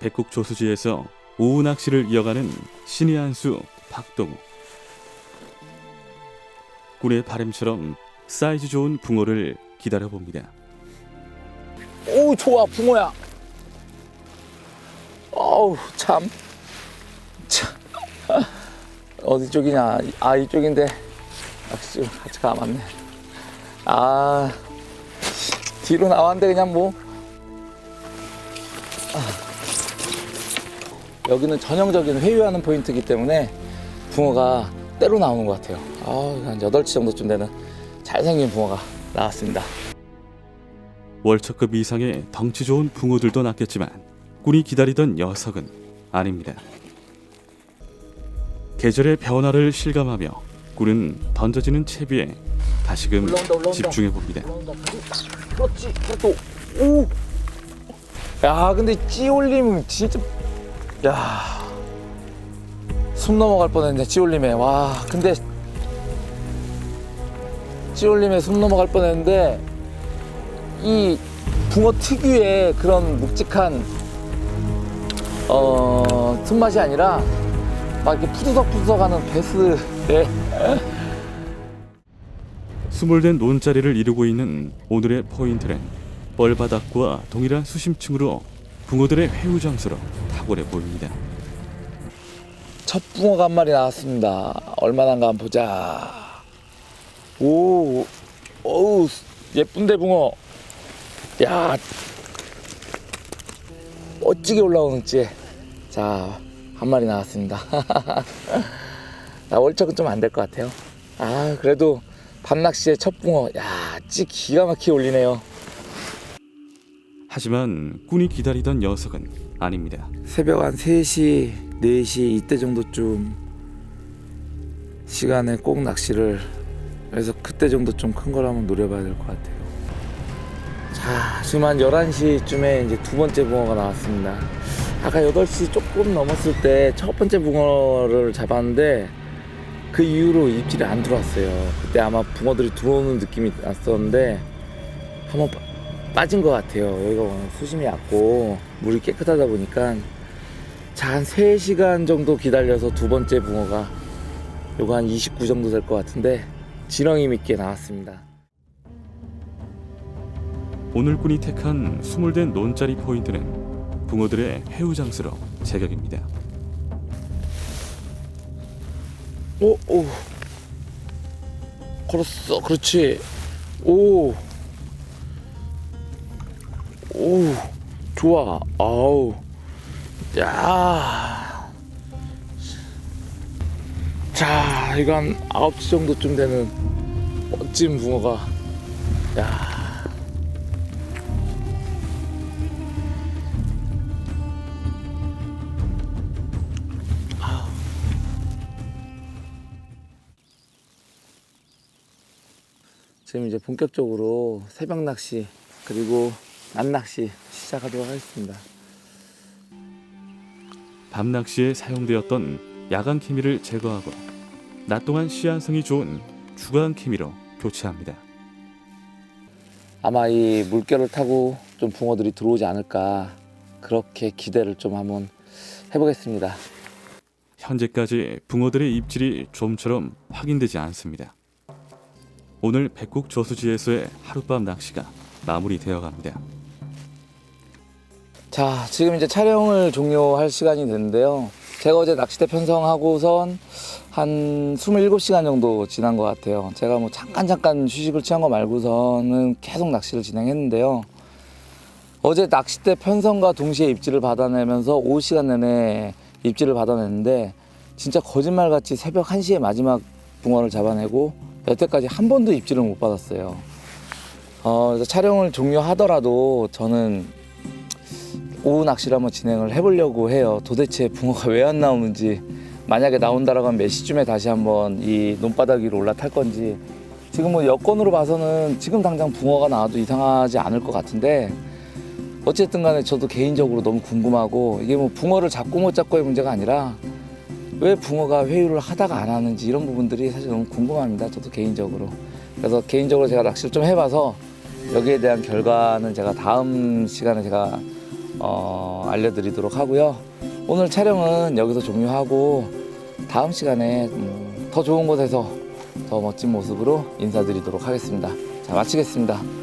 백곡 조수지에서 오후 낚시를 이어가는 신의 한수 박동우. 꾼의 바람처럼 사이즈 좋은 붕어를 기다려봅니다. 오 좋아 붕어야 어우 참, 참. 어디 쪽이냐 아 이쪽인데 역시 같이 가 맞네 아 뒤로 나왔는데 그냥 뭐 아. 여기는 전형적인 회유하는 포인트이기 때문에 붕어가 때로 나오는 것 같아요 아 한 8치 정도쯤 되는 잘생긴 붕어가 나왔습니다 월척급 이상의 덩치 좋은 붕어들도 낚였지만 꾼이 기다리던 녀석은 아닙니다. 계절의 변화를 실감하며 꾼은 던져지는 채비에 다시금 올라온다, 올라온다. 집중해 봅니다. 그렇지, 그렇고, 오. 야, 근데 찌 올림은 진짜, 야, 숨 넘어갈 뻔했네, 찌 올림에. 와, 근데 찌 올림에 숨 넘어갈 뻔했는데 이 붕어 특유의 그런 묵직한 어 손맛이 아니라 막 이렇게 푸드덕푸드덕 하는 베스의 수몰된 논자리를 이루고 있는 오늘의 포인트는 뻘바닥과 동일한 수심층으로 붕어들의 장소로 탁월해 보입니다. 첫 붕어가 한 마리 나왔습니다. 얼마나인가 한번 보자. 오, 어우, 예쁜데 붕어. 야, 멋지게 올라오는 찌. 자, 한 마리 나왔습니다. 나 월척은 좀 안 될 것 같아요. 아, 그래도 밤낚시의 첫 붕어. 야, 찌 기가 막히게 올리네요. 하지만 꾼이 기다리던 녀석은 아닙니다. 새벽 한 3시, 4시 이때 정도쯤 시간에 꼭 낚시를 그래서 그때 정도 좀 큰 걸 한번 노려봐야 될 것 같아요. 자, 지금 한 11시쯤에 이제 두 번째 붕어가 나왔습니다. 아까 8시 조금 넘었을 때 첫 번째 붕어를 잡았는데 그 이후로 입질이 안 들어왔어요. 그때 아마 붕어들이 들어오는 느낌이 났었는데 한번 빠- 빠진 것 같아요. 여기가 워낙 수심이 얕고 물이 깨끗하다 보니까 자, 한 3시간 정도 기다려서 두 번째 붕어가 요거 한 29 정도 될 것 같은데 지렁이 믿게 나왔습니다. 오늘 꾼이 택한 수몰된 논자리 포인트는 붕어들의 장소로 제격입니다. 오, 오. 걸었어. 그렇지. 오. 오. 좋아. 아우. 야. 자, 이거 한 9시 정도쯤 되는 멋진 붕어가. 야. 지금 이제 본격적으로 새벽 낚시 그리고 낮 낚시 시작하도록 하겠습니다. 밤 낚시에 사용되었던 야간 케미를 제거하고 낮 동안 시야성이 좋은 주간 케미로 교체합니다. 아마 이 물결을 타고 좀 붕어들이 들어오지 않을까 그렇게 기대를 좀 한번 해보겠습니다. 현재까지 붕어들의 입질이 좀처럼 확인되지 않습니다. 오늘 백곡 저수지에서의 하룻밤 낚시가 마무리되어 갑니다. 자, 지금 이제 촬영을 종료할 시간이 됐는데요. 제가 어제 낚싯대 편성하고선 한 27시간 정도 지난 것 같아요. 제가 뭐 잠깐 잠깐 휴식을 취한 거 말고서는 계속 낚시를 진행했는데요. 어제 낚싯대 편성과 동시에 입질을 받아내면서 5시간 내내 입질을 받아냈는데 진짜 거짓말같이 새벽 1시에 마지막 붕어를 잡아내고 여태까지 한 번도 입질을 못 받았어요. 어, 촬영을 종료하더라도 저는 오후 낚시를 한번 진행을 해보려고 해요. 도대체 붕어가 왜 안 나오는지 만약에 나온다라고 하면 몇 시쯤에 다시 한번 이 논바닥 위로 올라탈 건지 지금 뭐 여건으로 봐서는 지금 당장 붕어가 나와도 이상하지 않을 것 같은데 어쨌든 간에 저도 개인적으로 너무 궁금하고 이게 뭐 붕어를 잡고 못 잡고의 문제가 아니라 왜 붕어가 회유를 하다가 안 하는지 이런 부분들이 사실 너무 궁금합니다. 저도 개인적으로. 그래서 개인적으로 제가 낚시를 좀 해봐서 여기에 대한 결과는 제가 다음 시간에 제가 어, 알려드리도록 하고요. 오늘 촬영은 여기서 종료하고 다음 시간에 음, 더 좋은 곳에서 더 멋진 모습으로 인사드리도록 하겠습니다. 자, 마치겠습니다.